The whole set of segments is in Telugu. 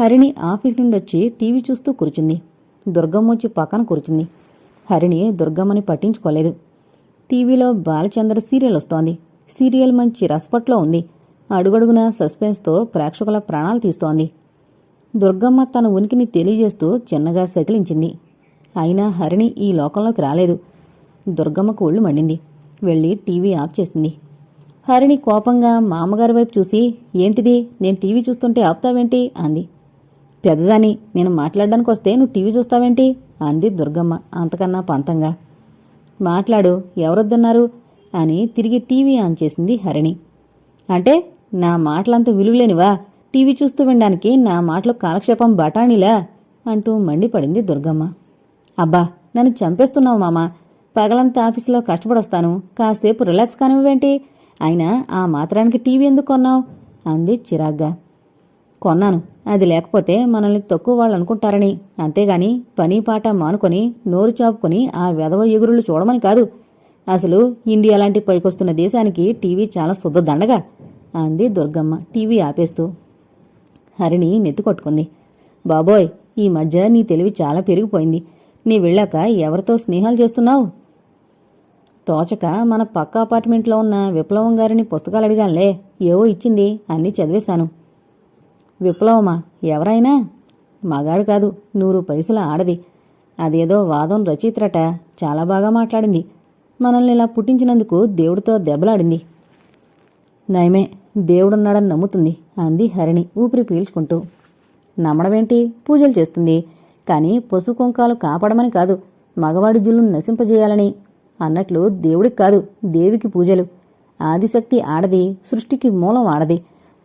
హరిణి ఆఫీస్ నుండి వచ్చి టీవీ చూస్తూ కూర్చుంది. దుర్గమ్మ వచ్చి పక్కన కూర్చుంది. హరిణి దుర్గమ్మని పట్టించుకోలేదు. టీవీలో బాలచంద్ర సీరియల్ వస్తోంది. సీరియల్ మంచి రసపట్లో ఉంది. అడుగడుగున సస్పెన్స్తో ప్రేక్షకుల ప్రాణాలు తీస్తోంది. దుర్గమ్మ తన ఉనికిని తెలియజేస్తూ చిన్నగా సకిలించింది అయినా హరిణి ఈ లోకంలోకి రాలేదు. దుర్గమ్మకు ఒళ్ళు మండింది. వెళ్ళి టీవీ ఆఫ్ చేసింది. హరిణి కోపంగా మామగారి వైపు చూసి ఏంటిది? నేను టీవీ చూస్తుంటే ఆపుతావేంటి? అంది. పెద్దదని నేను మాట్లాడడానికి వస్తే నువ్వు టీవీ చూస్తావేంటి? అంది దుర్గమ్మ అంతకన్నా పంతంగా. మాట్లాడు ఎవరొద్దున్నారు? అని తిరిగి టీవీ ఆన్ చేసింది హరిణి. అంటే నా మాటలంత విలువలేనివా? టీవీ చూస్తూ వినడానికి నా మాటలు కాలక్షేపం బఠానీలా? అంటూ మండిపడింది దుర్గమ్మ. అబ్బా నన్ను చంపేస్తున్నావు మామ. పగలంతా ఆఫీసులో కష్టపడొస్తాను. కాసేపు రిలాక్స్ కానివ్వేంటి? అయినా ఆ మాత్రానికి టీవీ ఎందుకు కొన్నావు? అంది చిరాగ్గా. కొన్నాను. అది లేకపోతే మనల్ని తక్కువ వాళ్ళు అనుకుంటారని. అంతేగాని పని పాట మానుకొని నోరు చాపుకొని ఆ వెధవ ఎగురులు చూడమని కాదు. అసలు ఇండియా లాంటి పైకొస్తున్న దేశానికి టీవీ చాలా శుద్ధదండగా అంది దుర్గమ్మ టీవీ ఆపేస్తూ. హరిణి నెత్తి కొట్టుకుంది. బాబోయ్ ఈ మధ్య నీ తెలివి చాలా పెరిగిపోయింది. నీ వెళ్ళాక ఎవరితో స్నేహాలు చేస్తున్నావు? తోచక మన పక్క అపార్ట్మెంట్లో ఉన్న విప్లవం గారిని పుస్తకాలు అడిగానులే. ఏవో ఇచ్చింది అన్నీ చదివేశాను. విప్లవమా? ఎవరైనా? మగాడు కాదు నూరు పైసల ఆడది. అదేదో వాదం రచయిత్రట చాలా బాగా మాట్లాడింది. మనల్ని ఇలా పుట్టించినందుకు దేవుడితో దెబ్బలాడింది. నయమే దేవుడున్నాడని నమ్ముతుంది అంది హరిణి ఊపిరి పీల్చుకుంటూ. నమ్మడమేంటి? పూజలు చేస్తుంది. కానీ పశు కుంకాలు కాపాడమని కాదు మగవాడి జుల్లును నశింపజేయాలని అన్నట్లు దేవుడికి కాదు దేవికి పూజలు. ఆదిశక్తి ఆడది సృష్టికి మూలం ఆడది.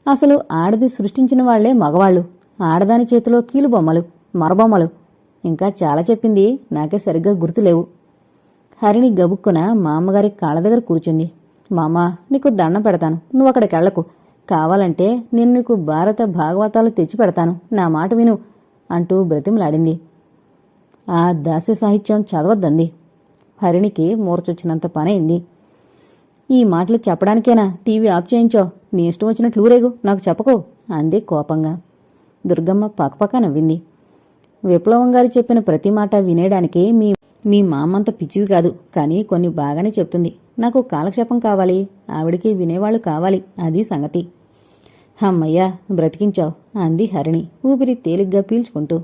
అసలు ఆడది సృష్టించిన వాళ్ళే మగవాళ్ళు. ఆడదాని చేతిలో కీలుబొమ్మలు మరబొమ్మలు. ఇంకా చాలా చెప్పింది నాకే సరిగ్గా గుర్తులేవు. హరిణి గబుక్కున మా అమ్మగారి కాళ్ళ దగ్గర కూర్చుంది. మామ నీకు దండం పెడతాను. నువ్వు అక్కడికి వెళ్ళకు. కావాలంటే నేను నీకు భారత భాగవతాలు తెచ్చి పెడతాను. నా మాట విను అంటూ బ్రతిమలాడింది. ఆ దాస్య సాహిత్యం చదవద్దంది. హరిణికి మూర్చొచ్చినంత పనైంది. ఈ మాటలు చెప్పడానికేనా? TV off చేయించో. నీ ఇష్టం వచ్చినట్లు ఊరేగు. నాకు చెప్పకు. అంది కోపంగా. దుర్గమ్మ పక్కపక్క నవ్వింది. విప్లవం గారు చెప్పిన ప్రతి మాట వినేయడానికి మీ మీ మామంత పిచ్చిది కాదు. కానీ కొన్ని బాగానే చెప్తుంది. నాకు కాలక్షేపం కావాలి. ఆవిడికి వినేవాళ్ళు కావాలి. అది సంగతి. అమ్మయ్యా బ్రతికించావు అంది హరిణి ఊపిరి తేలిగ్గా పీల్చుకుంటూ.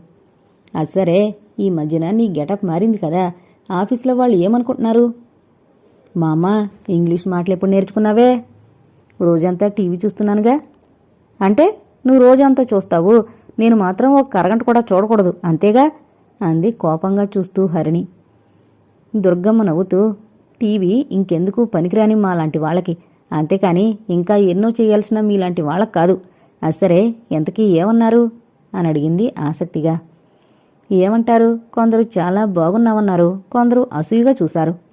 అది సరే ఈ మధ్యన నీ గెటప్ మారింది కదా. ఆఫీస్లో వాళ్ళు ఏమనుకుంటున్నారు? మా అమ్మ ఇంగ్లీష్ మాటలు ఎప్పుడు నేర్చుకున్నావే? రోజంతా టీవీ చూస్తున్నానుగా. అంటే నువ్వు రోజంతా చూస్తావు. నేను మాత్రం ఒక కరగంట కూడా చూడకూడదు. అంతేగా? అంది కోపంగా చూస్తూ హరిణి. దుర్గమ్మ నవ్వుతూ టీవీ ఇంకెందుకు పనికిరాని మా లాంటి వాళ్ళకి? అంతేకాని ఇంకా ఎన్నో చేయాల్సిన మీలాంటి వాళ్ళకి కాదు. అసరే ఎంతకీ ఏమన్నారు? అని అడిగింది ఆసక్తిగా. ఏమంటారు? కొందరు చాలా బాగున్నామన్నారు కొందరు అసూయగా చూశారు.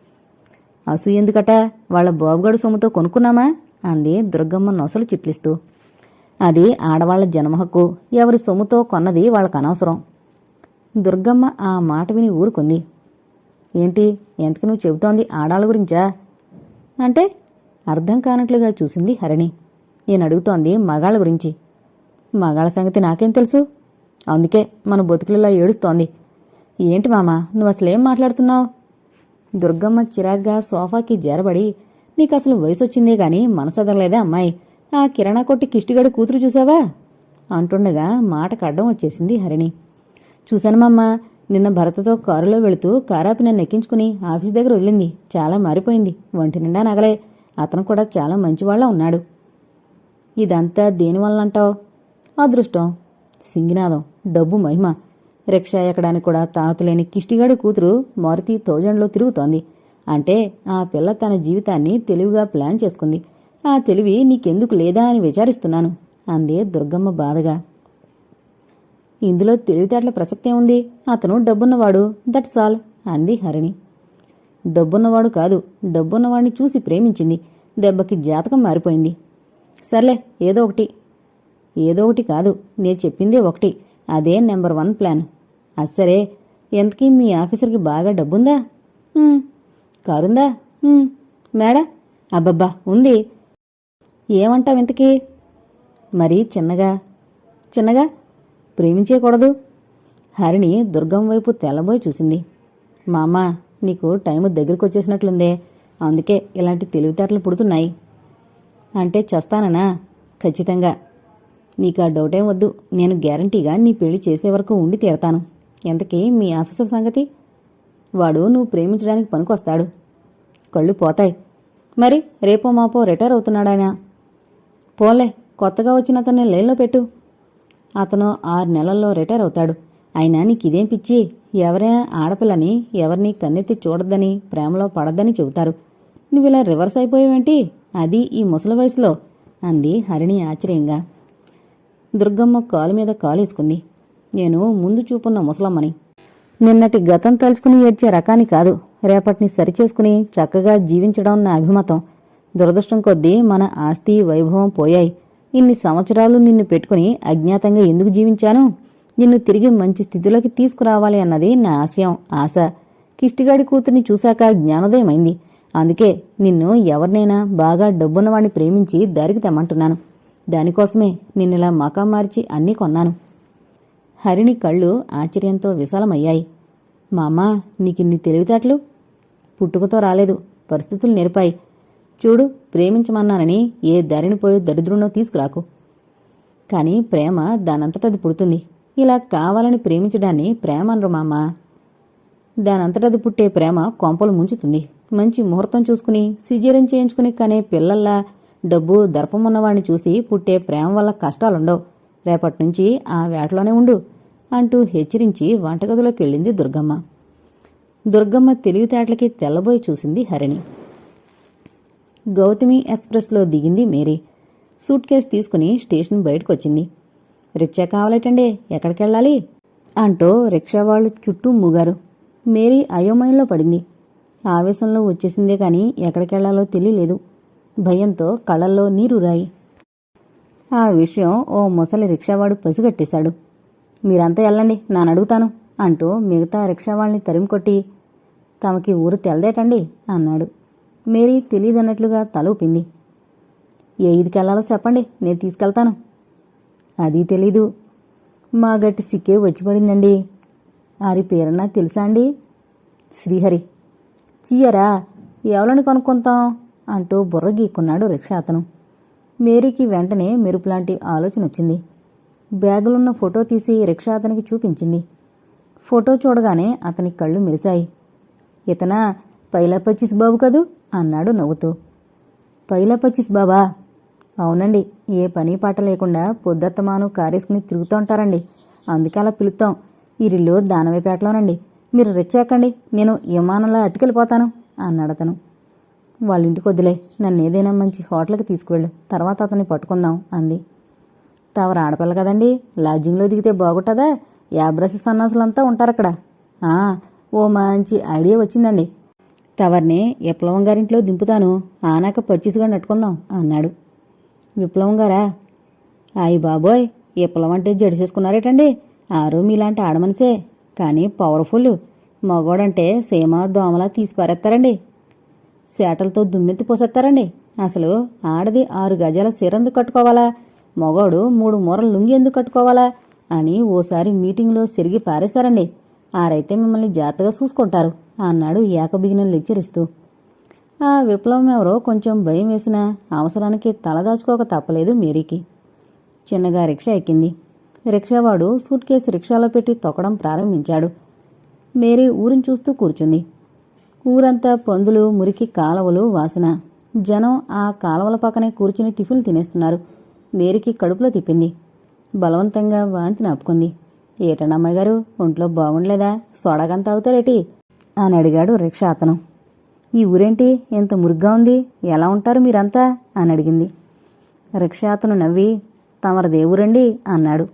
అసూ ఎందుకట? వాళ్ళ బాబుగడు సొమ్ముతో కొనుక్కున్నామా? అంది దుర్గమ్మ నొసలు చిట్లిస్తూ. అది ఆడవాళ్ళ జన్మ హక్కు. ఎవరి సొమ్ముతో కొన్నది వాళ్ళకు అనవసరం దుర్గమ్మ ఆ మాట విని ఊరుకుంది. ఏంటి? ఎంతకు నువ్వు చెబుతోంది ఆడాళ్ళ గురించా? అంటే అర్థం కానట్లుగా చూసింది హరిణి. నేను అడుగుతోంది మగాళ్ళ గురించి. మగాళ్ళ సంగతి నాకేం తెలుసు? అందుకే మన బతుకులలో ఏడుస్తోంది. ఏంటి మామ? నువ్వు అసలేం మాట్లాడుతున్నావు? దుర్గమ్మ చిరాగ్గా సోఫాకి జరబడి నీకసలు వయసొచ్చిందే వయసు వచ్చిందే గాని మనసదరలేదా అమ్మాయి. ఆ కిరాణా కొట్టి కిష్టిగడు కూతురు చూసావా? అంటుండగా మాట కడ్డం వచ్చేసింది హరిణి. చూశానమ్మమ్మ నిన్న భరతతో కారులో వెళుతూ కారాపి నన్ను ఎక్కించుకుని ఆఫీస్ దగ్గర వదిలింది. చాలా మారిపోయింది. ఒంటి నిండా నగలే. అతను కూడా చాలా మంచివాళ్ళ ఉన్నాడు. ఇదంతా దేనివల్లంటావు అదృష్టం. సింగినాదం. డబ్బు మహిమ. రిక్షా ఎక్కడానికి కూడా తాతులేని కిష్టిగాడి కూతురు మారుతి థౌజండ్లో తిరుగుతోంది. అంటే ఆ పిల్ల తన జీవితాన్ని తెలివిగా ప్లాన్ చేసుకుంది. ఆ తెలివి నీకెందుకు లేదా అని విచారిస్తున్నాను అందే దుర్గమ్మ బాధగా. ఇందులో తెలివితేటల ప్రసక్తే ఉంది. అతను డబ్బున్నవాడు. దట్స్ ఆల్ అంది హరిణి. డబ్బున్నవాడు కాదు. డబ్బున్నవాడిని చూసి ప్రేమించింది. దెబ్బకి జాతకం మారిపోయింది. సర్లే ఏదో ఒకటి. ఏదో ఒకటి కాదు. నేను చెప్పిందే ఒకటి. అదే నెంబర్ వన్ ప్లాన్. అస్సరే సరే ఎంతకీ మీ ఆఫీసర్కి బాగా డబ్బుందా? కారుందా? "ఉమ్." మేడా? అబ్బబ్బా ఉంది. ఏమంటావు ఇంతకీ? మరి చిన్నగా. చిన్నగా? ప్రేమించేయకూడదు. హరిణి దుర్గం వైపు తెల్లబోయి చూసింది. మామ నీకు టైం దగ్గరికి వచ్చేసినట్లుందే అందుకే ఇలాంటి తెలివితేటలు పుడుతున్నాయి. అంటే చస్తాననా? ఖచ్చితంగా. నీకు ఆ డౌటేం వద్దు. నేను గ్యారంటీగా నీ పెళ్ళి చేసే వరకు ఉండి తీరతాను. ఎంతకీ మీ ఆఫీసర్ సంగతి? వాడు నువ్వు ప్రేమించడానికి పనికొస్తాడు. కళ్ళు పోతాయి. మరి రేపో మాపో రిటైర్ అవుతున్నాడాయన పోలే కొత్తగా వచ్చిన అతన్ని లైన్లో పెట్టు. అతను ఆరు నెలల్లో రిటైర్ అవుతాడు. అయినా నీకు ఇదేం పిచ్చి? ఎవరైనా ఆడపిల్లని ఎవరిని కన్నెత్తి చూడద్దని ప్రేమలో పడద్దని చెబుతారు. నువ్వు ఇలా రివర్స్ అయిపోయావేంటి? అది ఈ ముసలి వయసులో అంది హరిణి ఆశ్చర్యంగా. దుర్గమ్మ కాలు మీద కాలేసుకుంది. నేను ముందు చూపున్న ముసలమ్మని. నిన్నటి గతం తలుచుకుని ఏడ్చే రకాన్ని కాదు. రేపటిని సరిచేసుకుని చక్కగా జీవించడం నా అభిమతం. దురదృష్టం కొద్దీ మన ఆస్తి వైభవం పోయాయి. ఇన్ని సంవత్సరాలు నిన్ను పెట్టుకుని అజ్ఞాతంగా ఎందుకు జీవించాను? నిన్ను తిరిగి మంచి స్థితిలోకి తీసుకురావాలి అన్నది నా ఆశయం ఆశ. కిష్టిగాడి కూతుర్ని చూశాక జ్ఞానోదయమైంది. అందుకే నిన్ను ఎవరినైనా బాగా డబ్బున్నవాడిని ప్రేమించి దారికి తెమ్మంటున్నాను. దానికోసమే నిన్నిలా మకా మార్చి అన్నీ కొన్నాను. హరిణి కళ్ళు ఆశ్చర్యంతో విశాలమయ్యాయి. మామా నీకిన్ని తెలివితేటలు? పుట్టుకతో రాలేదు. పరిస్థితులు నేర్పాయి. చూడు ప్రేమించమన్నానని ఏ దారిని పోయో దరిద్రునో తీసుకురాకు. కానీ ప్రేమ దానంతటది పుడుతుంది. ఇలా కావాలని ప్రేమించడాన్ని ప్రేమ అనరు మామా. దానంతటది పుట్టే ప్రేమ కొంపలు ముంచుతుంది. మంచి ముహూర్తం చూసుకుని సిజేరియన్ చేయించుకుని కనే పిల్లల్లా డబ్బు దర్పమున్నవాణ్ణి చూసి పుట్టే ప్రేమ వల్ల కష్టాలుండవు. రేపటి నుంచి ఆ వేటలోనే ఉండు అంటూ హెచ్చరించి వంటగదిలోకి వెళ్ళింది దుర్గమ్మ. దుర్గమ్మ తెలివితేటలకి తెల్లబోయి చూసింది హరిణి. గౌతమి ఎక్స్ప్రెస్లో దిగింది మేరీ. సూట్ కేస్ తీసుకుని స్టేషన్ బయటకొచ్చింది. రిక్షా కావాలటండే ఎక్కడికెళ్ళాలి? అంటూ రిక్షా వాళ్ళు చుట్టూ మూగారు. మేరీ అయోమయంలో పడింది. ఆవేశంలో వచ్చేసిందే కానీ ఎక్కడికెళ్ళాలో తెలియలేదు. భయంతో కళ్ళల్లో నీరురాయి ఆ విషయం ఓ ముసలి రిక్షావాడు పసిగట్టేశాడు. మీరంతా వెళ్ళండి నాన్న అడుగుతాను అంటూ మిగతా రిక్షావాళ్ళని తరిమికొట్టి తమకి ఊరు తెలదేటండి అన్నాడు. మేరీ తెలియదన్నట్లుగా తలూపింది ఏ ఇదికి వెళ్ళాలో చెప్పండి నేను తీసుకెళ్తాను. అది తెలీదు. మా గట్టి సిక్కే వచ్చి పడిందండి ఆరి పేరన్నా తెలుసా అండి? శ్రీహరి. చీయరా ఎవరిని కొనుక్కుంటాం? అంటూ బుర్ర గీక్కున్నాడు రిక్షా అతను. మేరీకి వెంటనే మెరుపులాంటి ఆలోచన వచ్చింది బ్యాగులున్న ఫోటో తీసి రిక్షా అతనికి చూపించింది. ఫోటో చూడగానే అతని కళ్ళు మెరిశాయి. ఇతనా పైలాపచ్చిస్ బాబు కదూ? అన్నాడు నవ్వుతూ. పైలాపచ్చిస్ బాబా అవునండి ఏ పని పాట లేకుండా పొద్దత్తమాను కారేసుకుని తిరుగుతూ ఉంటారండి. అందుకే అలా పిలుస్తాం ఈరిల్లు దానవేపేటలోనండి మీరు రెచ్చాకండి నేను విమానంలో అట్టుకెళ్ళిపోతాను అన్నాడతను. అతను వాళ్ళ ఇంటికి వదిలే నన్ను ఏదైనా మంచి హోటల్కి తీసుకువెళ్ళు తర్వాత అతన్ని పట్టుకుందాం అంది. తవరు ఆడపిల్ల కదండి లాడ్జింగ్లో దిగితే బాగుంటుందా? యాబ్రసి సన్నాసులంతా ఉంటారు అక్కడ ఓ మంచి ఐడియా వచ్చిందండి. తవర్ని విప్లవం గారింట్లో దింపుతాను ఆనాక పచ్చిసిగా నట్టుకుందాం అన్నాడు. విప్లవం గారా? అయ్యి బాబోయ్ విప్లవం అంటే జడిసేసుకున్నారేటండి? ఆరు మీలాంటి ఆడమనిసే కానీ పవర్ఫుల్. మగోడంటే సీమ దోమలా తీసి పారేస్తారండి. సేటలతో దుమ్మెత్తి పోసేస్తారండి. అసలు ఆడది ఆరు గజాల సిరందు కట్టుకోవాలా? మగోడు మూడు మూరలు లుంగి ఎందుకు కట్టుకోవాలా? అని ఓసారి మీటింగ్లో సిరిగి పారేశారండి. ఆరైతే మిమ్మల్ని జాగ్రత్తగా చూసుకుంటారు అన్నాడు ఏకబిగిన హెచ్చరిస్తూ ఆ విప్లవం ఎవరో కొంచెం భయం వేసినా అవసరానికి తలదాచుకోక తప్పలేదు మేరీకి. చిన్నగా రిక్షా ఎక్కింది. రిక్షావాడు సూట్ కేసు రిక్షాలో పెట్టి తొక్కడం ప్రారంభించాడు. మేరీ ఊరిని చూస్తూ కూర్చుంది. ఊరంతా పందులు మురికి కాలవలు వాసన. జనం ఆ కాలవల పక్కనే కూర్చుని టిఫిన్ తినేస్తున్నారు. మేరీకి కడుపులో తిప్పింది. బలవంతంగా వాంతి నాపుకుంది ఏటండి అమ్మాయి గారు ఒంట్లో బాగుండలేదా? సోడాగంత అవుతారేటి అని అడిగాడు రిక్షా అతను. ఈ ఊరేంటి? ఎంత మురుగ్గా ఉంది? ఎలా ఉంటారు మీరంతా? అని అడిగింది. రిక్షా అతను నవ్వి తమరదే దేవురండి అన్నాడు.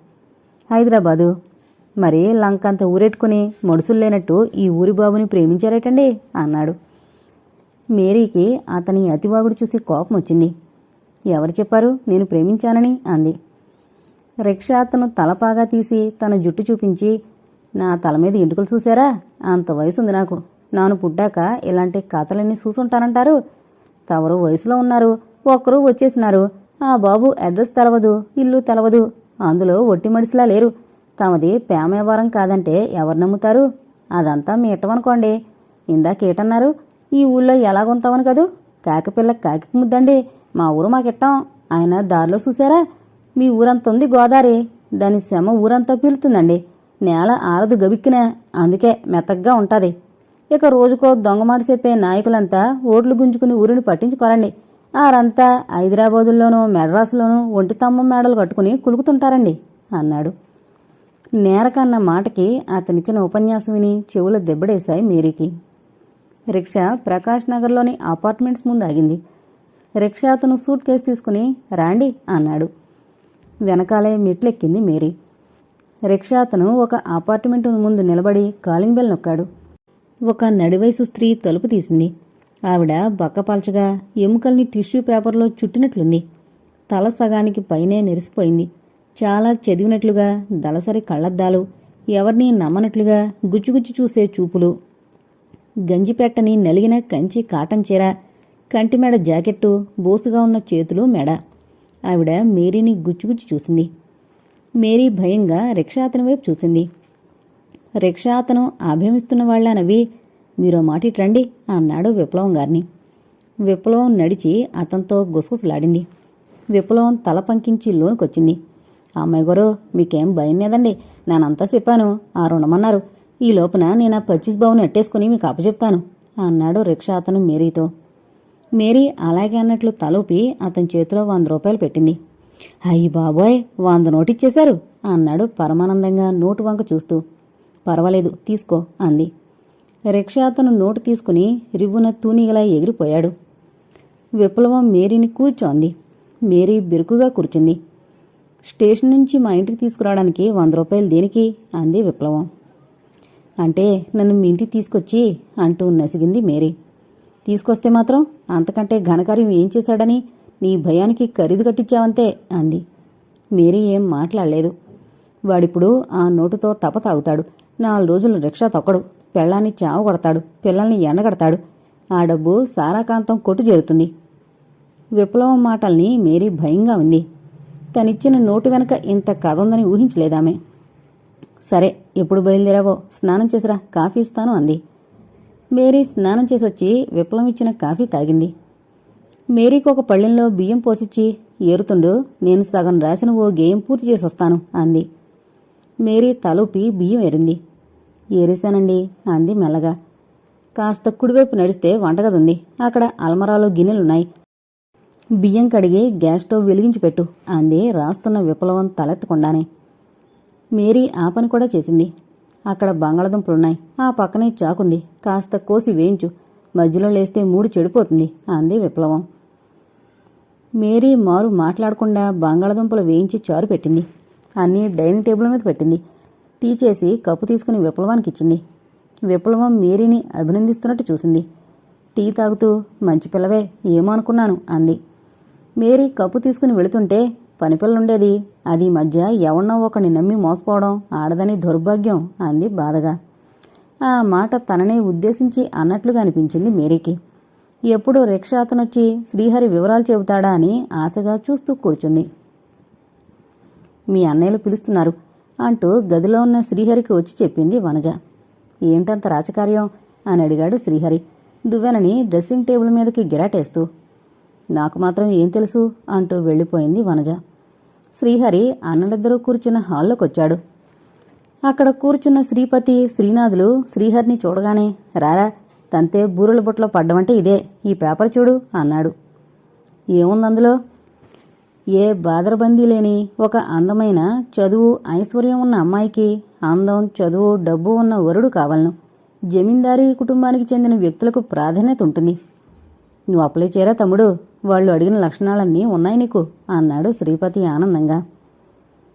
హైదరాబాదు. మరి లంకంత ఊరెట్టుకుని మడుసులు లేనట్టు ఈ ఊరి బాబుని ప్రేమించారేటండి అన్నాడు. మేరీకి అతని అతివాగుడు చూసి కోపం వచ్చింది. ఎవరు చెప్పారు? నేను ప్రేమించానని అంది. రిక్షా అతను తలపాగా తీసి తన జుట్టు చూపించి నా తల మీద ఇంటుకలు చూసారా అంత వయసు ఉంది నాకు. నాను పుట్టాక ఇలాంటి కథలన్నీ చూసుంటానంటారు. తవరు వయసులో ఉన్నారు ఒక్కరు వచ్చేసినారు. ఆ బాబు అడ్రస్ తెలవదు ఇల్లు తెలవదు. అందులో ఒట్టి మడిసిలా లేరు. తమది ప్రేమ కాదంటే ఎవరు నమ్ముతారు? అదంతా మీటమనుకోండి ఇట్టమనుకోండి ఇందాక ఏటన్నారు? ఈ ఊళ్ళో ఎలాగుంటామని కదూ? కాకిపిల్ల కాకి ముద్దండి. మా ఊరు మాకిట్టాం ఆయన దారిలో చూసారా మీ ఊరంత ఉంది గోదావరి. దాని శమ ఊరంతా పీలుతుందండి. నేల ఆరదు గబిక్కిన. అందుకే మెతగ్గా ఉంటుంది. ఇక రోజుకో దొంగ మాట చెప్పే నాయకులంతా ఓట్లు గుంజుకుని ఊరిని పట్టించుకోరండి. ఆరంతా హైదరాబాదుల్లోనూ మెడ్రాసులోనూ ఒంటి తమ్మ మేడలు కట్టుకుని కులుకుతుంటారండి అన్నాడు. నేరకన్న మాటకి అతనిచ్చిన ఉపన్యాసం విని చెవులు దెబ్బడేశాయి మేరీకి. రిక్షా ప్రకాష్ నగర్లోని అపార్ట్మెంట్స్ ముందు ఆగింది. రిక్షా అతను సూట్ కేసు తీసుకుని రాండి అన్నాడు. వెనకాలే మెట్లెక్కింది మేరీ. రిక్షా అతను ఒక అపార్ట్మెంట్ ముందు నిలబడి కాలింగ్ బెల్ నొక్కాడు. ఒక నడివయసు స్త్రీ తలుపు తీసింది. ఆవిడ బక్కపల్చగా ఎముకల్ని టిష్యూ పేపర్లో చుట్టినట్లుంది. తల సగానికి పైనే నెరిసిపోయింది. చాలా చదివినట్లుగా దళసరి కళ్ళద్దాలు ఎవరినీ నమ్మనట్లుగా గుచ్చిగుచ్చి చూసే చూపులు. గంజిపెట్టని నలిగిన కంచి కాటన్ చీర కంటిమెడ జాకెట్టు బోసుగా ఉన్న చేతులు మెడ. ఆవిడ మేరీని గుచ్చిగుచ్చి చూసింది. మేరీ భయంగా రిక్షా అతని వైపు చూసింది. రిక్షా అతను అభిమిస్తున్న వాళ్ళ మీరో మాట ఇటు రండి అన్నాడు విప్లవం గారిని. విప్లవం నడిచి అతనితో గుసగుసలాడింది. విప్లవం తల పంకించి లోనుకొచ్చింది. అమ్మాయి గారు మీకేం భయం లేదండి. నేనంతా చెప్పాను. ఆ రుణమన్నారు ఈ లోపున నేను ఆ పచ్చిస్ బావుని ఎట్టేసుకుని మీకు అప్పచెప్తాను అన్నాడు రిక్షా అతను మేరీతో. మేరీ అలాగే అన్నట్లు తలూపి అతని చేతిలో వంద రూపాయలు పెట్టింది. అయ్యి బాబోయ్ వంద నోటిచ్చేశారు అన్నాడు పరమానందంగా నోటు వంక చూస్తూ. పర్వాలేదు తీసుకో అంది. రిక్షా అతను నోటు తీసుకుని రివ్వున తూనీగలా ఎగిరిపోయాడు. విప్లవం మేరీని కూర్చోంది. మేరీ బిరుకుగా కూర్చుంది. స్టేషన్ నుంచి మా ఇంటికి తీసుకురావడానికి వంద రూపాయలు దేనికి? అంది విప్లవం. అంటే నన్ను మీ ఇంటికి తీసుకొచ్చి అంటూ నసిగింది మేరీ. తీసుకొస్తే మాత్రం అంతకంటే ఘనకార్యం ఏం చేశాడని నీ భయానికి ఖరీదు కట్టించావంతే అంది. మేరీ ఏం మాట్లాడలేదు. వాడిప్పుడు ఆ నోటుతో తప తాగుతాడు. నాలుగు రోజులు రిక్షా తొక్కడు. పెళ్ళాన్ని చావ కొడతాడు. పిల్లల్ని ఎండగడతాడు. ఆ డబ్బు సారాకాంతం కొట్టు చేరుతుంది విప్లవం మాటల్ని మేరీ భయంగా ఉంది. తనిచ్చిన నోటు వెనక ఇంత కథ ఉందని ఊహించలేదామే. సరే ఎప్పుడు బయలుదేరావో స్నానం చేసిరా కాఫీ ఇస్తాను అంది. మేరీ స్నానం చేసొచ్చి విప్లవం ఇచ్చిన కాఫీ తాగింది. మేరీకి ఒక పళ్ళెంలో బియ్యం పోసిచ్చి ఏరుతుండు నేను సగం రాసిన ఓ గేయం పూర్తి చేసి వస్తాను అంది. మేరీ తలూపి బియ్యం ఏరింది. ఏరేశానండి అంది మెల్లగా. కాస్త కుడివైపు నడిస్తే వంటగది ఉంది అక్కడ అల్మరాలో గిన్నెలున్నాయి. బియ్యం కడిగి గ్యాస్ స్టవ్ వెలిగించి పెట్టు. అంది రాస్తున్న విప్లవం తలెత్తకుండానే. మేరీ ఆ పని కూడా చేసింది. అక్కడ బంగాళదుంపలున్నాయి. ఆ పక్కనే చాకుంది. కాస్త కోసి వేయించు. మధ్యలో లేస్తే మూడు చెడిపోతుంది అంది విప్లవం. మేరీ మారు మాట్లాడకుండా బంగాళదుంపలు వేయించి చారు పెట్టింది. అన్నీ డైనింగ్ టేబుల్ మీద పెట్టింది. టీ చేసి కప్పు తీసుకుని విప్లవానికి ఇచ్చింది విప్లవం మేరీని అభినందిస్తున్నట్టు చూసింది. టీ తాగుతూ మంచి పిల్లవే ఏమో అనుకున్నాను అంది. మేరీ కప్పు తీసుకుని వెళుతుంటే పనిపిల్లుండేది అది మధ్య ఎవన్నో ఒకని నమ్మి మోసపోవడం ఆడదని దౌర్భాగ్యం అంది బాధగా. ఆ మాట తననే ఉద్దేశించి అన్నట్లుగా అనిపించింది మేరీకి. ఎప్పుడో రిక్షా అతనొచ్చి శ్రీహరి వివరాలు చెబుతాడా? అని ఆశగా చూస్తూ కూర్చుంది. మీ అన్నయ్యలు పిలుస్తున్నారు అంటూ గదిలో ఉన్న శ్రీహరికి వచ్చి చెప్పింది వనజ. ఏంటంత రాచకార్యం? అని అడిగాడు శ్రీహరి. దువ్వెనని డ్రెస్సింగ్ టేబుల్ మీదకి గిరాటేస్తూ నాకు మాత్రం ఏం తెలుసు? అంటూ వెళ్ళిపోయింది వనజ. శ్రీహరి అన్నలిద్దరూ కూర్చున్న హాల్లోకొచ్చాడు. అక్కడ కూర్చున్న శ్రీపతి శ్రీనాథులు శ్రీహరిని చూడగానే రారా తంతే బూరెల బుట్టలో పడ్డమంటే ఇదే ఈ పేపర్ చూడు అన్నాడు. ఏముంది అందులో? ఏ బాదరబందీ లేని ఒక అందమైన చదువు ఐశ్వర్యం ఉన్న అమ్మాయికి అందం చదువు డబ్బు ఉన్న వరుడు కావాలను. జమీందారీ కుటుంబానికి చెందిన వ్యక్తులకు ప్రాధాన్యత ఉంటుంది. నువ్వు అప్లై చేయరా తమ్ముడు? వాళ్ళు అడిగిన లక్షణాలన్నీ ఉన్నాయి నీకు అన్నాడు శ్రీపతి ఆనందంగా.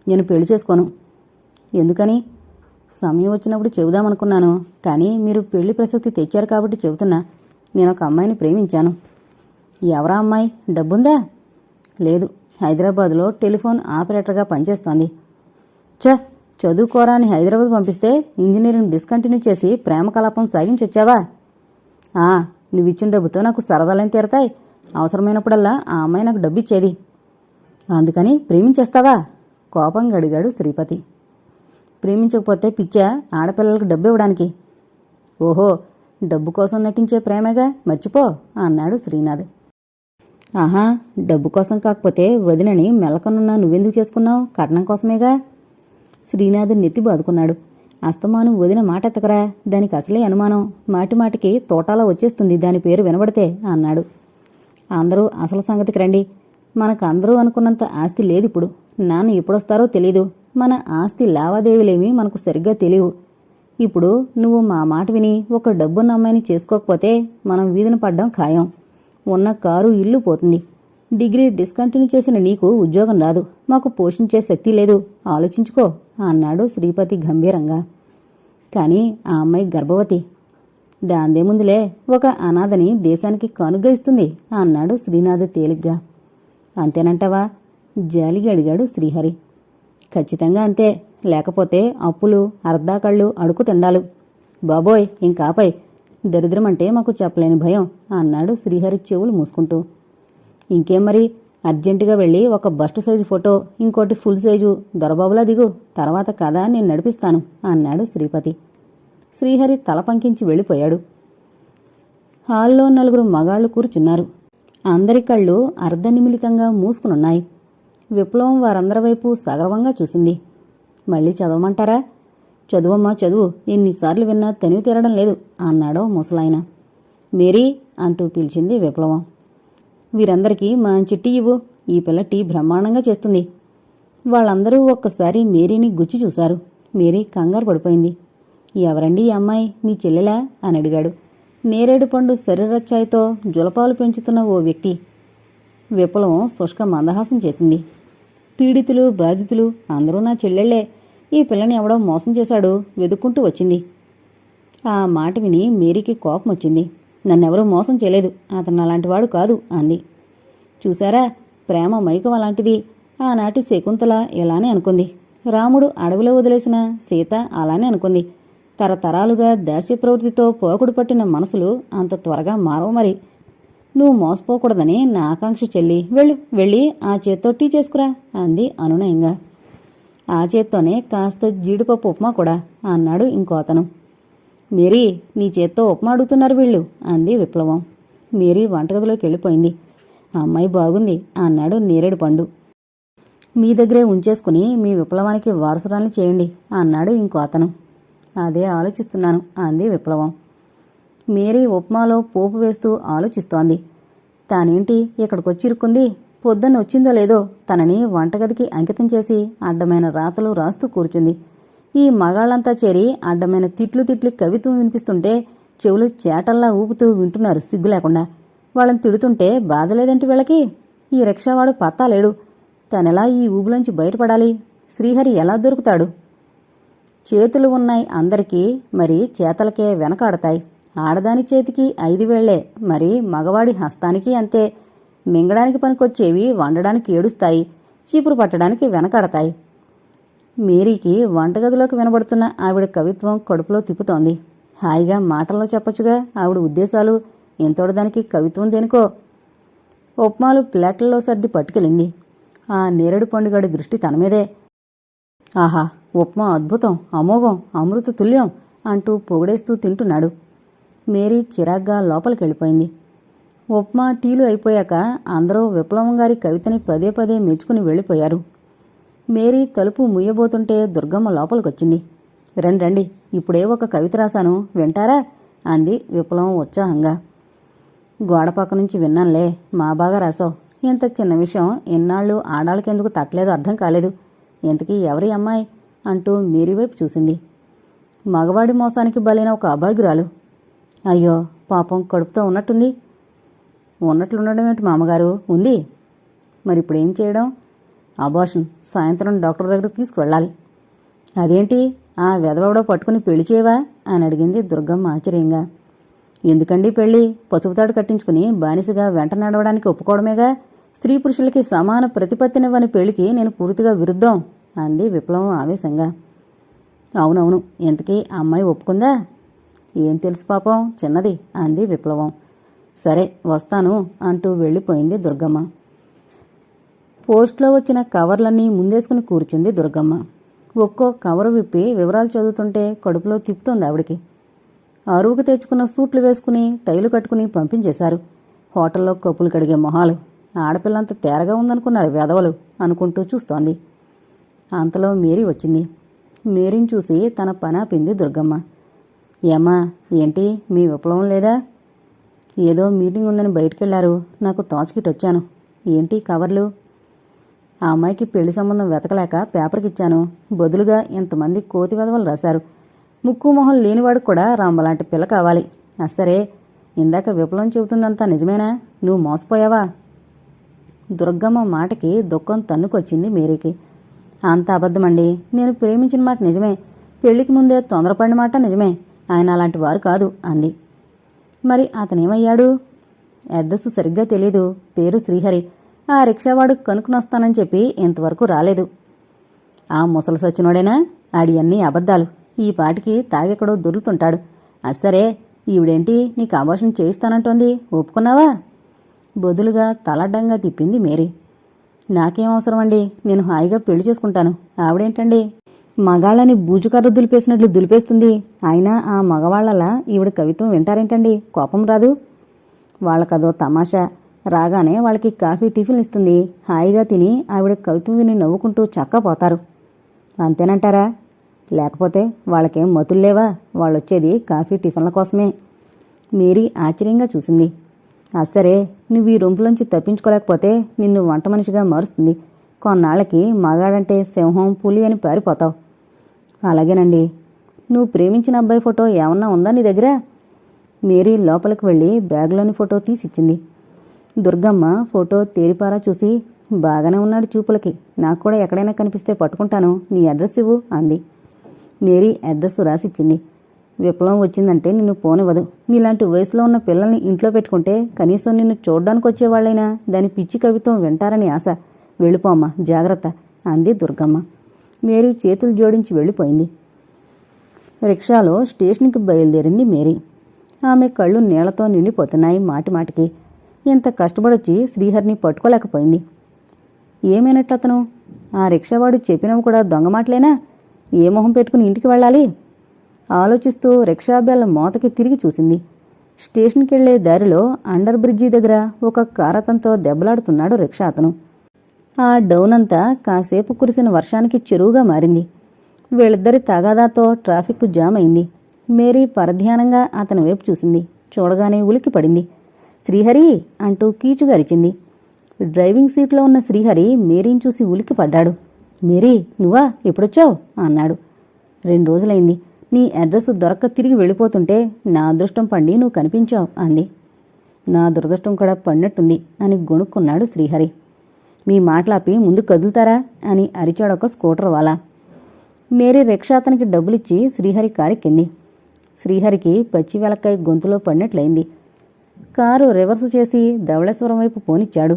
నేను పెళ్ళి చేసుకోను. ఎందుకని? సమయం వచ్చినప్పుడు చెబుదామనుకున్నాను కానీ మీరు పెళ్ళి ప్రసక్తి తెచ్చారు కాబట్టి చెబుతున్నా. నేను ఒక అమ్మాయిని ప్రేమించాను. ఎవరా అమ్మాయి? డబ్బుందా? లేదు. హైదరాబాద్లో టెలిఫోన్ ఆపరేటర్గా పనిచేస్తోంది. చ చదువుకోరా అని హైదరాబాద్ పంపిస్తే ఇంజనీరింగ్ డిస్కంటిన్యూ చేసి ప్రేమ కలాపం సాగించొచ్చావా? నువ్వు నువ్విచ్చిన డబ్బుతో నాకు సరదాలని తీరతాయి. అవసరమైనప్పుడల్లా ఆ అమ్మాయి నాకు డబ్బు ఇచ్చేది అందుకని ప్రేమించేస్తావా? కోపంగా అడిగాడు శ్రీపతి. ప్రేమించకపోతే పిచ్చా ఆడపిల్లలకు డబ్బు ఇవ్వడానికి ఓహో డబ్బు కోసం నటించే ప్రేమగా? మర్చిపో అన్నాడు శ్రీనాథ్. ఆహా డబ్బు కోసం కాకపోతే వదినని మెలకనున్న నువ్వెందుకు చేసుకున్నావు? కట్నం కోసమేగా? శ్రీనాథ్ నెత్తి బాదుకున్నాడు. అస్తమానం వదిన మాట ఎత్తకరా దానికి అసలే అనుమానం. మాటి మాటికి తోటాలా వచ్చేస్తుంది. దాని పేరు వినబడితే అన్నాడు. అందరూ అసలు సంగతికి రండి. మనకు అందరూ అనుకున్నంత ఆస్తి లేదు ఇప్పుడు నాన్న ఎప్పుడొస్తారో తెలీదు. మన ఆస్తి లావాదేవీలేమీ మనకు సరిగ్గా తెలియవు ఇప్పుడు నువ్వు మా మాట విని ఒక డబ్బున్న అమ్మాయిని చేసుకోకపోతే మనం వీధిన పడ్డం ఖాయం. ఉన్న కారు ఇల్లు పోతుంది. డిగ్రీ డిస్కంటిన్యూ చేసిన నీకు ఉద్యోగం రాదు. మాకు పోషించే శక్తి లేదు. ఆలోచించుకో అన్నాడు శ్రీపతి గంభీరంగా. కానీ ఆ అమ్మాయి గర్భవతి. దాందేముందులే ఒక అనాథని దేశానికి కానుగ ఇస్తుంది అన్నాడు శ్రీనాథ్ తేలిగ్గా. అంతేనంటావా? జాలి అడిగాడు శ్రీహరి. ఖచ్చితంగా అంతే. లేకపోతే అప్పులు అర్ధాకళ్ళు అడుగు తిండాలు. బాబోయ్ ఇంకాపై దరిద్రమంటే మాకు చెప్పలేని భయం అన్నాడు శ్రీహరి చెవులు మూసుకుంటూ. ఇంకేం మరి? అర్జెంటుగా వెళ్ళి ఒక బస్ట్ సైజు ఫోటో ఇంకోటి ఫుల్ సైజు దొరబాబులా దిగు. తర్వాత కథ నేను నడిపిస్తాను అన్నాడు శ్రీపతి. శ్రీహరి తల పంకించి వెళ్ళిపోయాడు. హాల్లో నలుగురు మగాళ్ళు కూర్చున్నారు. అందరి కళ్ళు అర్ధనిమిలితంగా మూసుకునున్నాయి. విప్లవం వారందరి వైపు సగర్వంగా చూసింది. మళ్ళీ చదవమంటారా? చదువమ్మా చదువు. ఎన్నిసార్లు విన్నా తనివి తీరడం లేదు అన్నాడో ముసలాయన. మేరీ అంటూ పిలిచింది విప్లవం. వీరందరికీ మంచి టీ ఇవ్వు. ఈ పిల్ల టీ బ్రహ్మాండంగా చేస్తుంది. వాళ్ళందరూ ఒక్కసారి మేరీని గుచ్చి చూశారు. మేరీ కంగారు పడిపోయింది. ఎవరండి ఈ అమ్మాయి? మీ చెల్లెలా? అని అడిగాడు. నేరేడు పండు శరీరచ్చాయితో జులపాలు పెంచుతున్న ఓ వ్యక్తి. విప్లవం శుష్క మందహాసం చేసింది. పీడితులు బాధితులు అందరూ నా చెల్లెళ్ళే. ఈ పిల్లని ఎవడో మోసం చేశాడు వెతుక్కుంటూ వచ్చింది. ఆ మాట విని మేరీకి కోపం వచ్చింది. నన్నెవరూ మోసం చేయలేదు. అతను అలాంటివాడు కాదు అంది. చూసారా ప్రేమ మైకం అలాంటిది. ఆనాటి శకుంతల ఇలానే అనుకుంది. రాముడు అడవిలో వదిలేసిన సీత అలానే అనుకుంది. తరతరాలుగా దాస్య ప్రవృత్తితో పోకుడు పట్టిన మనసులు అంత త్వరగా మారవు మరి. నువ్వు మోసపోకూడదని నా ఆకాంక్ష చెల్లి. వెళ్ళు వెళ్ళి ఆ చేత్తో టీ చేసుకురా అంది అనునయంగా ఆ చేత్తోనే కాస్త జీడిపప్పు ఉప్మా కూడా అన్నాడు ఇంకో అతను. మేరీ నీ చేత్తో ఉప్మా అడుగుతున్నారు వీళ్ళు అంది విప్లవం. మేరీ వంటగదిలోకి వెళ్ళిపోయింది. అమ్మాయి బాగుంది అన్నాడు నేరేడు పండు. మీ దగ్గరే ఉంచేసుకుని మీ విప్లవానికి వారసురాల్ని చేయండి అన్నాడు ఇంకో అతను. అదే ఆలోచిస్తున్నాను అంది విప్లవం. మేరీ ఉప్మాలో పోపు వేస్తూ ఆలోచిస్తోంది. తానేంటి ఇక్కడికొచ్చి ఇరుక్కుంది? పొద్దున్న వచ్చిందో లేదో తనని వంటగదికి అంకితం చేసి అడ్డమైన రాతలు రాస్తూ కూర్చుంది. ఈ మగాళ్ళంతా చేరి అడ్డమైన తిట్లు తిట్లి కవిత్వం వినిపిస్తుంటే చెవులు చేటల్లా ఊపుతూ వింటున్నారు సిగ్గు లేకుండా. వాళ్ళని తిడుతుంటే బాధ లేదంటే వీళ్ళకి? ఈ రిక్షావాడు పత్తా లేడు. తనెలా ఈ ఊబులోంచి బయటపడాలి? శ్రీహరి ఎలా దొరుకుతాడు? చేతులు ఉన్నాయి అందరికీ మరి చేతలకే వెనకాడతాయి. ఆడదాని చేతికి ఐదు వేళ్ళే మరి మగవాడి హస్తానికి అంతే. మింగడానికి పనికొచ్చేవి వండడానికి ఏడుస్తాయి చీపురు పట్టడానికి వెనకాడతాయి. మేరీకి వంటగదిలోకి వినబడుతున్న ఆవిడ కవిత్వం కడుపులో తిప్పుతోంది. హాయిగా మాటల్లో చెప్పొచ్చుగా ఆవిడ ఉద్దేశాలు. ఎంతోడదానికి కవిత్వం దేనికో? ఉప్మాలు ప్లేట్లలో సర్ది పట్టుకెళ్ళింది. ఆ నేరేడు పండుగడి దృష్టి తన మీదే. ఆహా ఉప్మా అద్భుతం అమోఘం అమృత తుల్యం అంటూ పొగిడేస్తూ తింటున్నాడు. మేరీ చిరాగ్గా లోపలికెళ్ళిపోయింది. ఉప్మా టీలు అయిపోయాక అందరూ విప్లవం గారి కవితని పదే పదే మెచ్చుకుని వెళ్ళిపోయారు. మేరీ తలుపు ముయ్యబోతుంటే దుర్గమ్మ లోపలికొచ్చింది. రండి రండి ఇప్పుడే ఒక కవిత రాశాను. వింటారా? అంది విప్లవం ఉత్సాహంగా. గోడపక్క నుంచి విన్నానులే. మా బాగా రాసావు ఇంత చిన్న విషయం ఎన్నాళ్ళు ఆడాళ్ళకెందుకు తట్టలేదు? అర్థం కాలేదు. ఇంతకీ ఎవరి అమ్మాయి? అంటూ మేరీ వైపు చూసింది. మగవాడి మోసానికి బలైన ఒక అభాగ్యురాలు. అయ్యో పాపం కడుపుతో ఉన్నట్టుంది. ఉన్నట్లుండడం ఏంటి మామగారు? ఉంది. మరి ఇప్పుడు ఏం చేయడం? అబార్షన్ సాయంత్రం డాక్టర్ దగ్గరకు తీసుకువెళ్ళాలి. అదేంటి? ఆ వెధవడో పట్టుకుని పెళ్ళి చేయవా? అని అడిగింది దుర్గమ్మ ఆశ్చర్యంగా. ఎందుకండి పెళ్ళి? పసుపుతాడు కట్టించుకుని బానిసగా వెంట నడవడానికి ఒప్పుకోవడమేగా? స్త్రీ పురుషులకి సమాన ప్రతిపత్తినివ్వని పెళ్ళికి నేను పూర్తిగా విరుద్ధం. అంది విప్లవం ఆవేశంగా. అవునవును ఇంతకీ ఆ అమ్మాయి ఒప్పుకుందా? ఏం తెలుసు పాపం చిన్నది అంది విప్లవం. సరే వస్తాను అంటూ వెళ్ళిపోయింది దుర్గమ్మ. పోస్ట్లో వచ్చిన కవర్లన్నీ ముందేసుకుని కూర్చుంది దుర్గమ్మ. ఒక్కో కవరు విప్పి వివరాలు చదువుతుంటే కడుపులో తిప్పుతోంది ఆవిడికి. అరువుకు తెచ్చుకున్న సూట్లు వేసుకుని టైలు కట్టుకుని పంపించేశారు. హోటల్లో కప్పులు కడిగే మొహాలు. ఆడపిల్లంత తేరగా ఉందనుకున్నారు వెధవలు అనుకుంటూ చూస్తోంది. అంతలో మేరీ వచ్చింది. మేరీని చూసి తన పని ఆపింది దుర్గమ్మ. ఏమ్మా ఏంటి మీ విప్లవం లేదా? ఏదో మీటింగ్ ఉందని బయటికెళ్ళారు. నాకు తోచకిట్ వచ్చాను. ఏంటి కవర్లు? ఆ అమ్మాయికి పెళ్ళి సంబంధం వెతకలేక పేపర్కి ఇచ్చాను. బదులుగా ఇంతమంది కోతి వెదవలు రాశారు. ముక్కు మొహం లేనివాడు కూడా రాంబలాంటి పిల్ల కావాలి. అస్సరే ఇందాక విప్లవం చెబుతుందంతా నిజమేనా? నువ్వు మోసపోయావా? దుర్గమ్మ మాటకి దుఃఖం తన్నుకొచ్చింది మేరీకి. అంత అబద్ధమండి. నేను ప్రేమించిన మాట నిజమే. పెళ్ళికి ముందే తొందరపడిన మాట నిజమే. ఆయన అలాంటి వారు కాదు అంది. మరి అతనేమయ్యాడు? అడ్రస్ సరిగ్గా తెలీదు. పేరు శ్రీహరి. ఆ రిక్షావాడు కనుక్కునొస్తానని చెప్పి ఇంతవరకు రాలేదు. ఆ ముసలి సచ్చినోడేనా? ఆడి అన్నీ అబద్ధాలు. ఈ పాటికి తాగెక్కడో దొరుకుతుంటాడు అస్సరే ఈవిడేంటి? నీకు ఆభాషణ చేయిస్తానంటోంది. ఒప్పుకున్నావా? బదులుగా తలడ్డంగా తిప్పింది మేరీ. నాకేం అవసరం అండి నేను హాయిగా పెళ్ళి చేసుకుంటాను. ఆవిడేంటండి? మగాళ్ళని బూజుకర్ర దులిపేసినట్లు దులిపేస్తుంది. అయినా ఆ మగవాళ్ళలా ఈవిడ కవిత్వం వింటారేంటండి? కోపం రాదు. వాళ్ళకదో తమాషా. రాగానే వాళ్ళకి కాఫీ టిఫిన్ ఇస్తుంది. హాయిగా తిని ఆవిడ కవిత్వం విని నవ్వుకుంటూ చక్కపోతారు అంతేనంటారా? లేకపోతే వాళ్ళకేం మతుల్లేవా? వాళ్ళొచ్చేది కాఫీ టిఫిన్ల కోసమే. మేరీ ఆశ్చర్యంగా చూసింది. సరే నువ్వు ఈ రొంపులోంచి తప్పించుకోలేకపోతే నిన్ను వంట మనిషిగా మారుస్తుంది. కొన్నాళ్ళకి మగాడంటే సింహం పులి అని పారిపోతావు. అలాగేనండి. నువ్వు ప్రేమించిన అబ్బాయి ఫోటో ఏమన్నా ఉందా నీ దగ్గర? మేరీ లోపలికి వెళ్ళి బ్యాగ్లోని ఫోటో తీసిచ్చింది. దుర్గమ్మ ఫోటో తేరిపారా చూసి బాగానే ఉన్నాడు చూపులకి. నాకు కూడా ఎక్కడైనా కనిపిస్తే పట్టుకుంటాను. నీ అడ్రస్ ఇవ్వు అంది. మేరీ అడ్రస్ రాసిచ్చింది. విప్లవం వచ్చిందంటే నిన్ను పోనివ్వదు. నీలాంటి వయసులో ఉన్న పిల్లల్ని ఇంట్లో పెట్టుకుంటే కనీసం నిన్ను చూడ్డానికి వచ్చేవాళ్ళైనా దాని పిచ్చి కవిత్వం వింటారని ఆశ. వెళ్ళిపోమ్మా జాగ్రత్త అంది దుర్గమ్మ. మేరీ చేతులు జోడించి వెళ్ళిపోయింది. రిక్షాలో స్టేషన్కి బయలుదేరింది మేరీ. ఆమె కళ్ళు నీళ్ళతో నిండిపోతున్నాయి మాటిమాటికి ఇంత కష్టపడొచ్చి శ్రీహరిని పట్టుకోలేకపోయింది. ఏమైనట్లతను? ఆ రిక్షావాడు చెప్పినవి కూడా దొంగ మాటలేనా? ఏ మొహం పెట్టుకుని ఇంటికి వెళ్ళాలి? ఆలోచిస్తూ రిక్షా మోతకి తిరిగి చూసింది. స్టేషన్కి వెళ్ళే దారిలో అండర్ బ్రిడ్జి దగ్గర ఒక కారతంతో దెబ్బలాడుతున్నాడు రిక్షా అతను. ఆ డౌన్ అంతా కాసేపు కురిసిన వర్షానికి చెరువుగా మారింది. వీళ్ళిద్దరి తగాదాతో ట్రాఫిక్ జామ్ అయింది. మేరీ పరధ్యానంగా అతని వైపు చూసింది. చూడగానే ఉలికి పడింది. శ్రీహరి అంటూ కీచుగా అరిచింది. డ్రైవింగ్ సీట్లో ఉన్న శ్రీహరి మేరీని చూసి ఉలికి పడ్డాడు. మేరీ నువ్వా? ఎప్పుడొచ్చావు? అన్నాడు. రెండు రోజులైంది. నీ అడ్రస్ దొరక్క తిరిగి వెళ్ళిపోతుంటే నా అదృష్టం పండి నువ్వు కనిపించావు అంది. నా దురదృష్టం కూడా పడినట్టుంది అని గొణుక్కున్నాడు శ్రీహరి. మీ మాటలాపి ముందు కదులుతారా అని అరిచాడొక స్కూటర్ వాలా. మేరీ రిక్షా అతనికి డబ్బులిచ్చి శ్రీహరి కారెక్కింది శ్రీహరికి పచ్చి వెలక్కాయ గొంతులో పడినట్లయింది. కారు రివర్సు చేసి ధవళేశ్వరం వైపు పోనిచ్చాడు.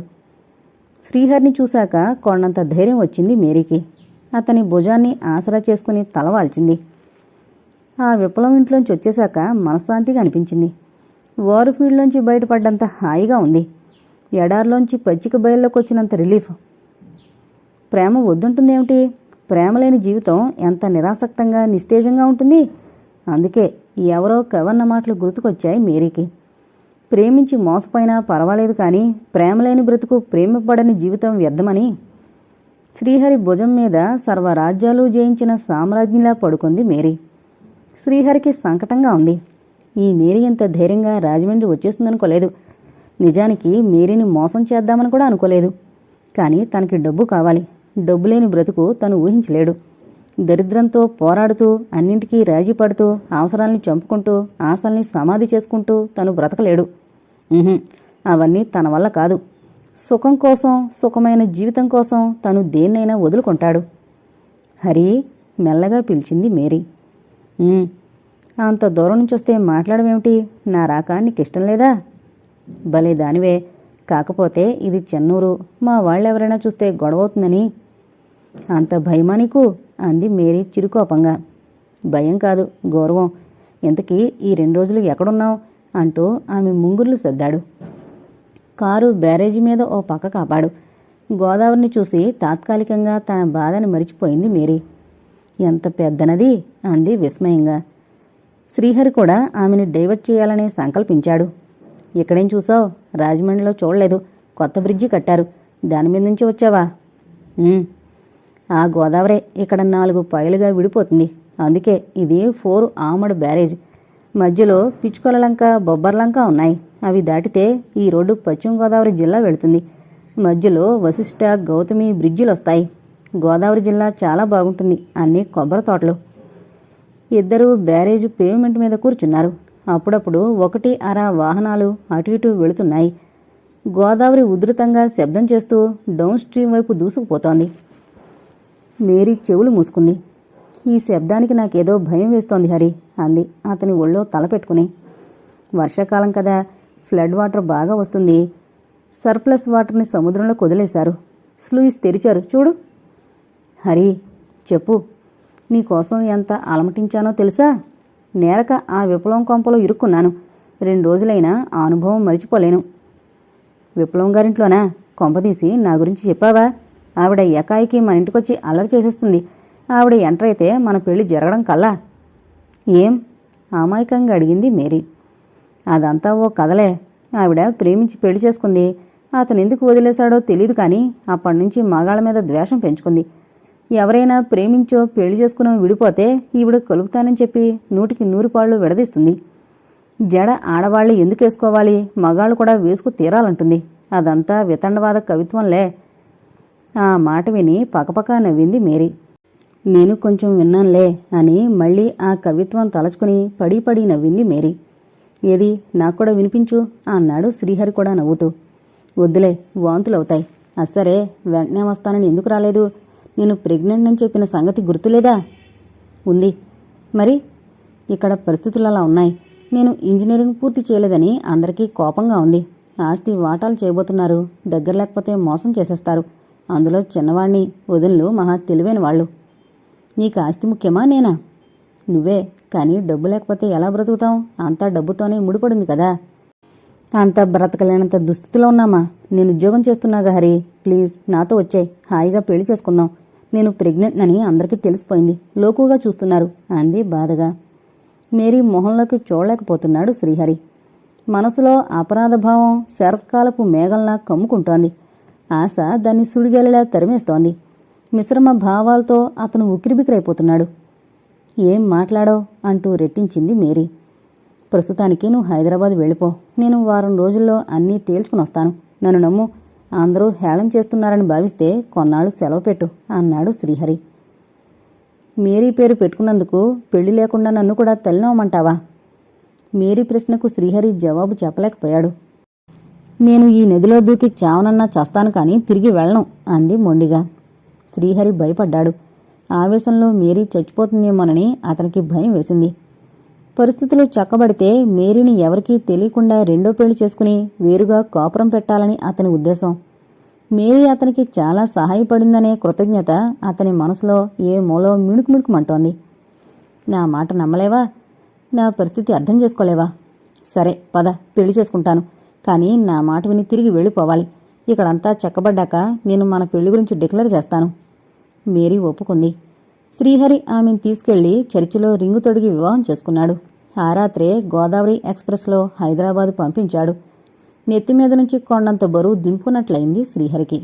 శ్రీహరిని చూశాక కొండంత ధైర్యం వచ్చింది మేరీకి. అతని భుజాన్ని ఆసరా చేసుకుని తలవాల్చింది ఆ విప్లవం ఇంట్లోంచి వచ్చేశాక మనశ్శాంతిగా అనిపించింది. వారు ఫీల్డ్లోంచి బయటపడ్డంత హాయిగా ఉంది. ఎడారిలోంచి పచ్చిక బయల్లోకి వచ్చినంత రిలీఫ్. ప్రేమ వద్దుంటుందేమిటి ప్రేమ లేని జీవితం ఎంత నిరాసక్తంగా నిస్తేజంగా ఉంటుంది? అందుకే ఎవరో కవన్న మాటలు గుర్తుకొచ్చాయి మేరీకి. ప్రేమించి మోసపోయినా పర్వాలేదు కానీ ప్రేమ లేని బ్రతుకు ప్రేమపడని జీవితం వ్యర్థమని. శ్రీహరి భుజం మీద సర్వరాజ్యాలు జయించిన సామ్రాజ్ఞిలా పడుకుంది మేరీ. శ్రీహరికి సంకటంగా ఉంది. ఈ మేరీ ఇంత ధైర్యంగా రాజమండ్రి వచ్చేస్తుందనుకోలేదు. నిజానికి మేరీని మోసం చేద్దామని కూడా అనుకోలేదు. కానీ తనకి డబ్బు కావాలి. డబ్బు లేని బ్రతుకు తను ఊహించలేడు. దరిద్రంతో పోరాడుతూ అన్నింటికీ రాజీ పడుతూ అవసరాల్ని చంపుకుంటూ ఆశల్ని సమాధి చేసుకుంటూ తను బ్రతకలేడు. అవన్నీ తన వల్ల కాదు. సుఖం కోసం సుఖమైన జీవితం కోసం తను దేన్నైనా వదులుకుంటాడు. హరి మెల్లగా పిలిచింది మేరీ. అంత దూరం నుంచి వస్తే మాట్లాడమేమిటి నా రాక నీకు ఇష్టం లేదా? భలే దానివే. కాకపోతే ఇది చెన్నూరు. మా వాళ్ళెవరైనా చూస్తే గొడవవుతుందని అంత భయమా నీకు? అంది మేరీ చిరుకోపంగా. భయం కాదు గౌరవం. ఇంతకీ ఈ రెండు రోజులు ఎక్కడున్నావు? అంటూ ఆమె ముంగుర్లు సర్దాడు. కారు బ్యారేజీ మీద ఓ పక్క కాపాడు. గోదావరిని చూసి తాత్కాలికంగా తన బాధని మరిచిపోయింది మేరీ. ఎంత పెద్దనది? అంది విస్మయంగా. శ్రీహరి కూడా ఆమెని డైవర్ట్ చేయాలని సంకల్పించాడు. ఇక్కడేం చూసావు? రాజమండ్రిలో చూడలేదు. కొత్త బ్రిడ్జి కట్టారు. దాని మీద నుంచి వచ్చావా? ఆ గోదావరే ఇక్కడ నాలుగు పైలుగా విడిపోతుంది. అందుకే ఇది ఫోర్ ఆమడ్ బ్యారేజ్. మధ్యలో పిచ్చుకొలలంక బొబ్బర్లంక ఉన్నాయి. అవి దాటితే ఈ రోడ్డు పశ్చిమ గోదావరి జిల్లా వెళుతుంది. మధ్యలో వశిష్ఠ గౌతమి బ్రిడ్జిలు వస్తాయి గోదావరి జిల్లా చాలా బాగుంటుంది. అన్ని కొబ్బరి తోటలు. ఇద్దరూ బ్యారేజ్ పేమెంట్ మీద కూర్చున్నారు. అప్పుడప్పుడు ఒకటి అర వాహనాలు అటు ఇటు వెళుతున్నాయి. గోదావరి ఉధృతంగా శబ్దం చేస్తూ డౌన్ స్ట్రీమ్ వైపు దూసుకుపోతోంది. మేరీ చెవులు మూసుకుంది. ఈ శబ్దానికి నాకేదో భయం వేస్తోంది హరి అంది అతని ఒళ్ళో తల పెట్టుకుని. వర్షాకాలం కదా ఫ్లడ్ వాటర్ బాగా వస్తుంది. సర్ప్లస్ వాటర్ని సముద్రంలో కుదిలేశారు. స్లూయిస్ తెరిచారు. చూడు. హరి చెప్పు. నీకోసం ఎంత అలమటించానో తెలుసా? నేరక ఆ విప్లవం కొంపలో ఇరుక్కున్నాను. రెండు రోజులైనా ఆ అనుభవం మరిచిపోలేను. విప్లవం గారింట్లోనా? కొంపదీసి నా గురించి చెప్పావా? ఆవిడ ఎకాయికి మన ఇంటికొచ్చి అల్లరి చేసేస్తుంది. ఆవిడ ఎంటర్ అయితే మన పెళ్ళి జరగడం కల్లా? ఏం? అమాయకంగా అడిగింది మేరీ. అదంతా ఓ కథలే. ఆవిడ ప్రేమించి పెళ్ళి చేసుకుంది. అతను ఎందుకు వదిలేశాడో తెలియదు కానీ అప్పటి నుంచి మగాళ్ళ మీద ద్వేషం పెంచుకుంది. ఎవరైనా ప్రేమించో పెళ్ళి చేసుకునో విడిపోతే ఈవిడ కలుపుతానని చెప్పి నూటికి నూరు పాళ్ళు విడదీస్తుంది. జడ ఆడవాళ్ళు ఎందుకు వేసుకోవాలి? మగాళ్ళు కూడా వేసుకు తీరాలంటుంది. అదంతా వితండవాద కవిత్వంలే ఆ మాట విని పకపక నవ్వింది మేరీ. నేను కొంచెం విన్నానులే అని మళ్ళీ ఆ కవిత్వం తలచుకుని పడి పడి నవ్వింది మేరీ. ఏది? నాకు కూడా వినిపించు అన్నాడు శ్రీహరి కూడా నవ్వుతూ. వద్దులే వాంతులవుతాయి. అస్సరే వెంటనే వస్తానని ఎందుకు రాలేదు? నేను ప్రెగ్నెంట్ అని చెప్పిన సంగతి గుర్తులేదా? ఉంది. మరి ఇక్కడ పరిస్థితులు అలా ఉన్నాయి. నేను ఇంజనీరింగ్ పూర్తి చేయలేదని అందరికీ కోపంగా ఉంది. ఆస్తి వాటాలు చేయబోతున్నారు. దగ్గర లేకపోతే మోసం చేసేస్తారు. అందులో చిన్నవాణ్ణి వదినలు మహా తెలివైన వాళ్ళు. నీకు ఆస్తి ముఖ్యమా నేనా? నువ్వే. కానీ డబ్బు లేకపోతే ఎలా బ్రతుకుతాం? అంతా డబ్బుతోనే ముడిపడింది కదా. అంత బ్రతకలేనంత దుస్థితిలో ఉన్నామా? నేను ఉద్యోగం చేస్తున్నాగా హరి. ప్లీజ్ నాతో వచ్చాయి. హాయిగా పెళ్ళి చేసుకుందాం. నేను ప్రెగ్నెంట్ అని అందరికీ తెలిసిపోయింది. లోకుగా చూస్తున్నారు. అంది బాధగా. మేరీ మొహంలోకి చూడలేకపోతున్నాడు శ్రీహరి. మనసులో అపరాధభావం శరత్కాలపు మేఘల్లా కమ్ముకుంటోంది. ఆశ దాన్ని సుడిగాలిలా తరిమేస్తోంది. మిశ్రమ భావాలతో అతను ఉక్కిరిబిక్కిరైపోతున్నాడు. ఏం మాట్లాడో అంటూ రెట్టించింది మేరీ. ప్రస్తుతానికి నువ్వు హైదరాబాద్ వెళ్ళిపో. నేను వారం రోజుల్లో అన్నీ తేల్చుకుని వస్తాను నన్ను నమ్ము. అందరూ హేళన చేస్తున్నారని భావిస్తే కొన్నాళ్ళు సెలవు పెట్టు అన్నాడు శ్రీహరి. మేరీ పేరు పెట్టుకున్నందుకు పెళ్ళి లేకుండా నన్ను కూడా తల్లినవమంటావా మేరీ ప్రశ్నకు శ్రీహరి జవాబు చెప్పలేకపోయాడు. నేను ఈ నదిలో దూకి చావనన్నా చస్తాను కానీ తిరిగి వెళ్ళను అంది మొండిగా. శ్రీహరి భయపడ్డాడు. ఆవేశంలో మేరీ చచ్చిపోతుందేమోనని అతనికి భయం వేసింది. పరిస్థితులు చక్కబడితే మేరీని ఎవరికీ తెలియకుండా రెండో పెళ్ళి చేసుకుని వేరుగా కాపురం పెట్టాలని అతని ఉద్దేశం. మేరీ అతనికి చాలా సహాయపడిందనే కృతజ్ఞత అతని మనసులో ఏ మూలో మిణుకుమిణుకుమంటోంది. నా మాట నమ్మలేవా? నా పరిస్థితి అర్థం చేసుకోలేవా? సరే పద పెళ్ళి చేసుకుంటాను. కానీ నా మాట విని తిరిగి వెళ్ళిపోవాలి. ఇక్కడంతా చెక్కబడ్డాక నేను మన పెళ్ళి గురించి డిక్లేర్ చేస్తాను. మేరీ ఒప్పుకుంది. శ్రీహరి ఆమెను తీసుకెళ్ళి చర్చిలో రింగు తొడిగి వివాహం చేసుకున్నాడు. ఆ రాత్రే గోదావరి ఎక్స్ప్రెస్లో హైదరాబాద్ పంపించాడు. నెత్తి మీద నుంచి కొండంత బరువు దింపునట్లయింది శ్రీహరికి.